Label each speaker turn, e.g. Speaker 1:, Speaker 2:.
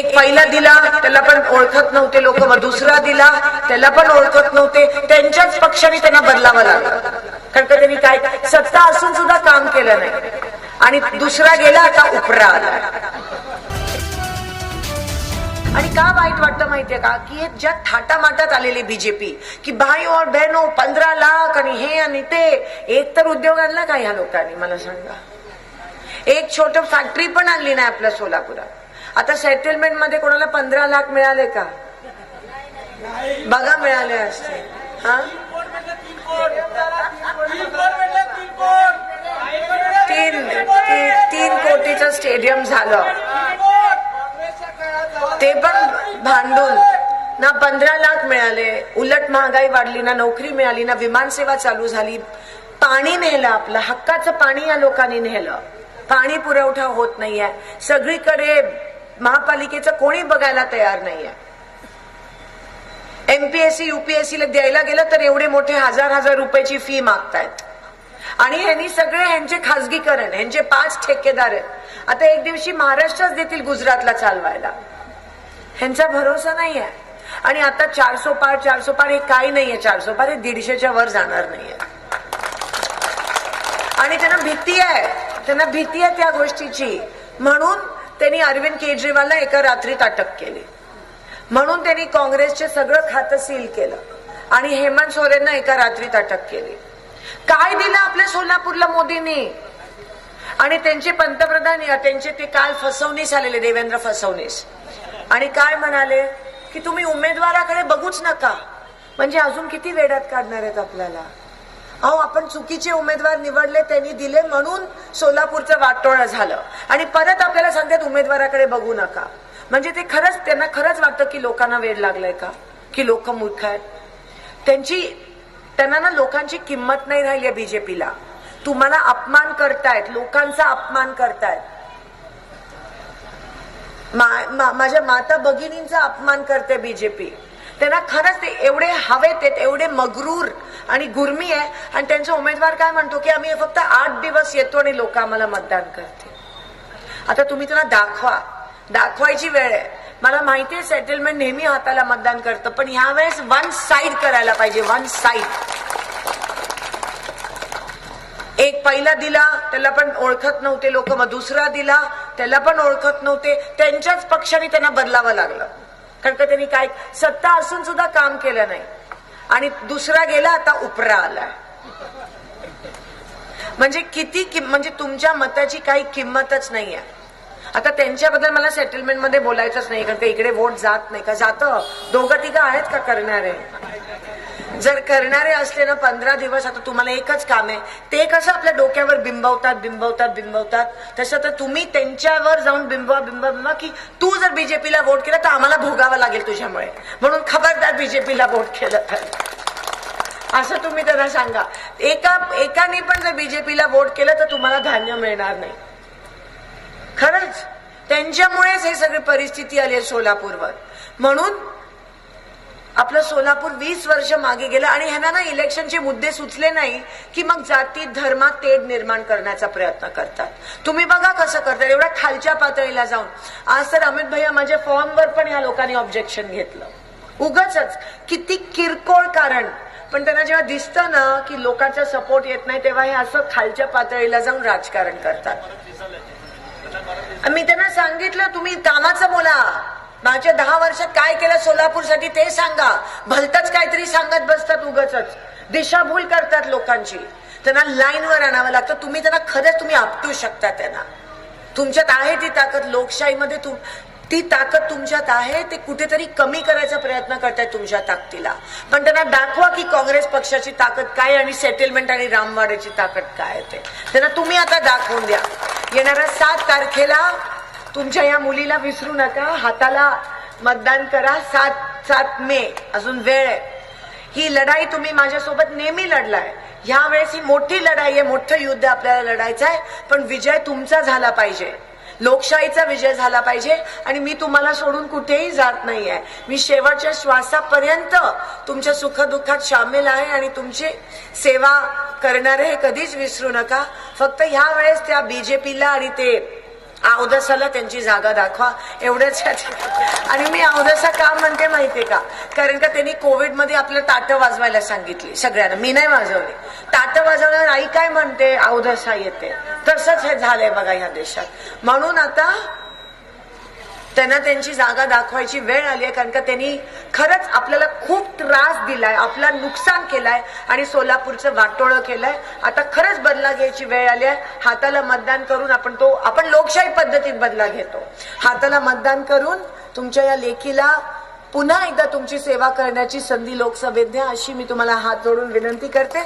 Speaker 1: एक पहिला दिला त्याला पण ओळखत नव्हते लोक दुसरा दिला त्याला पण ओळखत नव्हते. त्यांच्याच पक्षाने त्यांना बदलावं लागलं. कारण का त्यांनी काय सत्ता असून सुद्धा काम केलं नाही. आणि दुसरा गेला आता उपरा आला आणि का वाईट वाटतं माहितीये का? की हे ज्या थाटामाटात आलेली बीजेपी की भाई और बहनो पंधरा लाख आणि हे आणि ते एक तर उद्योग आणला का ह्या लोकांनी? मला सांगा. एक छोट फॅक्टरी पण आणली नाही आपल्या सोलापुरात. आता सेटलमेंटमध्ये कोणाला पंधरा लाख मिळाले का? बघा मिळाले असते हा? तीन तीन कोटीचं स्टेडियम झालं. ते पण भांडून. ना पंधरा लाख मिळाले. उलट महागाई वाढली ना नोकरी मिळाली ना विमानसेवा चालू झाली. पाणी नेलं आपलं. हक्काचं पाणी या लोकांनी नेलं. पाणी पुरवठा होत नाहीये. सगळीकडे महापालिकेचं कोणी बघायला तयार नाहीये. एमपीएससी युपीएससी ला द्यायला गेलं तर एवढे मोठे हजार हजार रुपयाची फी मागतायत. आणि ह्यांनी सगळे ह्यांचे खासगीकरण ह्यांचे पाच ठेकेदार आहेत. आता एक दिवशी महाराष्ट्रच देतील गुजरातला चालवायला. ह्यांचा भरोसा नाही आहे आणि आता चारसो पार चारसो पार हे काही नाहीये चारसो पार हे दीडशेच्या वर जाणार नाहीये. आणि त्यांना भीती आहे. त्यांना भीती आहे त्या गोष्टीची. म्हणून त्यांनी अरविंद केजरीवालला एका रात्रीत अटक केली. म्हणून त्यांनी काँग्रेसचे सगळं खातं सील केलं आणि हेमंत सोरेनना एका रात्रीत अटक केली. काय दिलं आपल्या सोलापूरला मोदींनी? आणि त्यांचे पंतप्रधान या- त्यांचे ते काल फसवणीस आलेले देवेंद्र फसवणीस. आणि काय म्हणाले? की तुम्ही उमेदवाराकडे बघूच नका. म्हणजे अजून किती वेळात काढणार आहेत आपल्याला? अहो आपण चुकीचे उमेदवार निवडले त्यांनी दिले म्हणून सोलापूरचं वाटोळं झालं. आणि परत आपल्याला सांगतात उमेदवाराकडे बघू नका. म्हणजे ते खरंच त्यांना खरंच वाटतं की लोकांना वेळ लागलाय का? की लोक मूर्ख आहेत? त्यांची त्यांना ना लोकांची किंमत नाही राहिली आहे बीजेपीला. तुम्हाला अपमान करतायत लोकांचा अपमान करतायत. मा- मा- माझ्या माता भगिनींचा अपमान करते बीजेपी. त्यांना खरंच ते एवढे हवेत आहेत एवढे मगरूर आणि गुरमी आहे. आणि त्यांचा उमेदवार काय म्हणतो की आम्ही फक्त आठ दिवस येतो आणि लोक आम्हाला मतदान करते आता तुम्ही त्यांना दाखवा. दाखवायची वेळ आहे. मला माहिती आहे सेटलमेंट नेहमी हाताला मतदान करतं पण ह्यावेळेस वन साईड करायला पाहिजे वन साईड एक पहिला दिला त्याला पण ओळखत नव्हते लोक मग दुसरा दिला त्याला पण ओळखत नव्हते. त्यांच्याच पक्षाने त्यांना बदलावं लागलं. कारण का त्यांनी काय सत्ता असून सुद्धा काम केलं नाही. आणि दुसरा गेला आता उपरा आलाय म्हणजे किती कि, म्हणजे तुमच्या मताची काही किंमतच नाहीये. आता त्यांच्याबद्दल मला सेटलमेंटमध्ये बोलायचंच नाही कारण का इकडे वोट जात नाही का? जातं. दोघं तिघं आहेत का करणारे? जर करणारे असले ना पंधरा दिवस आता तुम्हाला एकच काम आहे. ते कसं आपल्या डोक्यावर बिंबवतात बिंबवतात बिंबवतात. तसं तर तुम्ही त्यांच्यावर जाऊन बिंबवा बिंबवा बिंबवा की तू जर बीजेपीला वोट केलं तर आम्हाला भोगावं लागेल तुझ्यामुळे. म्हणून खबरदार बीजेपीला वोट केलं तर. असं तुम्ही त्यांना सांगा. एका एकाने पण जर बीजेपीला वोट केलं तर तुम्हाला धान्य मिळणार नाही. खरंच. त्यांच्यामुळेच हे सगळी परिस्थिती आली आहे सोलापूरवर. म्हणून आपलं सोलापूर वीस वर्ष मागे गेलं आणि ह्यांना ना इलेक्शनचे मुद्दे सुचले नाही की मग जाती धर्मात तेढ निर्माण करण्याचा प्रयत्न करतात. तुम्ही बघा कसं करतात. एवढ्या खालच्या पातळीला जाऊन. आज तर अमित भैया माझ्या फॉर्मवर पण ह्या लोकांनी ऑब्जेक्शन घेतलं. उगाच किती किरकोळ कारण. पण त्यांना जेव्हा दिसतं ना की लोकांचा सपोर्ट येत नाही तेव्हा हे असं खालच्या पातळीला जाऊन राजकारण करतात. मी त्यांना सांगितलं तुम्ही कामाचं बोला. मागच्या दहा वर्षात काय केलं सोलापूरसाठी ते सांगा. भलतच काहीतरी सांगत बसतात उगच दिशाभूल करतात लोकांची. त्यांना लाईनवर आणावं लागतं. तुम्ही त्यांना खरंच तुम्ही आपटू शकता त्यांना. तुमच्यात आहे ती ताकद. लोकशाहीमध्ये तुम ती ताकद तुमच्यात आहे. ते कुठेतरी कमी करायचा प्रयत्न करताय तुमच्या ताकदीला. पण त्यांना दाखवा की काँग्रेस पक्षाची ताकद काय आणि सेटलमेंट आणि रामवाड्याची ताकद काय आहे ते. त्यांना तुम्ही आता दाखवून द्या. येणाऱ्या सात तारखेला तुमच्या या मुलीला विसरू नका. हाताला मतदान करा. सात सात मे. अजून वेळ आहे. ही लढाई तुम्ही माझ्यासोबत नेहमी लढलाय. ह्या वेळेस ही मोठी लढाई आहे. मोठं युद्ध आपल्याला लढायचं आहे. पण विजय तुमचा झाला पाहिजे. लोकशाहीचा विजय झाला पाहिजे. आणि मी तुम्हाला सोडून कुठेही जात नाहीये. मी शेवटच्या श्वासापर्यंत तुमच्या सुखदुःखात सामील आहे. आणि तुमची सेवा करणारे हे कधीच विसरू नका. फक्त ह्या वेळेस त्या बीजेपीला आणि ते अवदसाला त्यांची जागा दाखवा एवढंच आणि मी अवदसा का म्हणते माहितीये का? कारण का त्यांनी कोविडमध्ये आपलं ताटं वाजवायला सांगितली सगळ्यांना. मी नाही वाजवली. ताटं वाजवणार आई काय म्हणते? अवदसा येते. तसंच हे झालंय बघा ह्या देशात. म्हणून आता त्यांना त्यांची जागा दाखवायची वेळ आली आहे कारण का त्यांनी खरंच आपल्याला खूप त्रास दिलाय आपला नुकसान केलाय आणि सोलापूरचं वाटोळं केलंय. आता खरंच बदला घ्यायची वेळ आली आहे. हाताला मतदान करून आपण तो आपण लोकशाही पद्धतीत बदला घेतो. हाताला मतदान करून तुमच्या या लेखीला पुन्हा एकदा तुमची सेवा करण्याची संधी लोकसभेत द्या अशी मी तुम्हाला हात जोडून विनंती करते.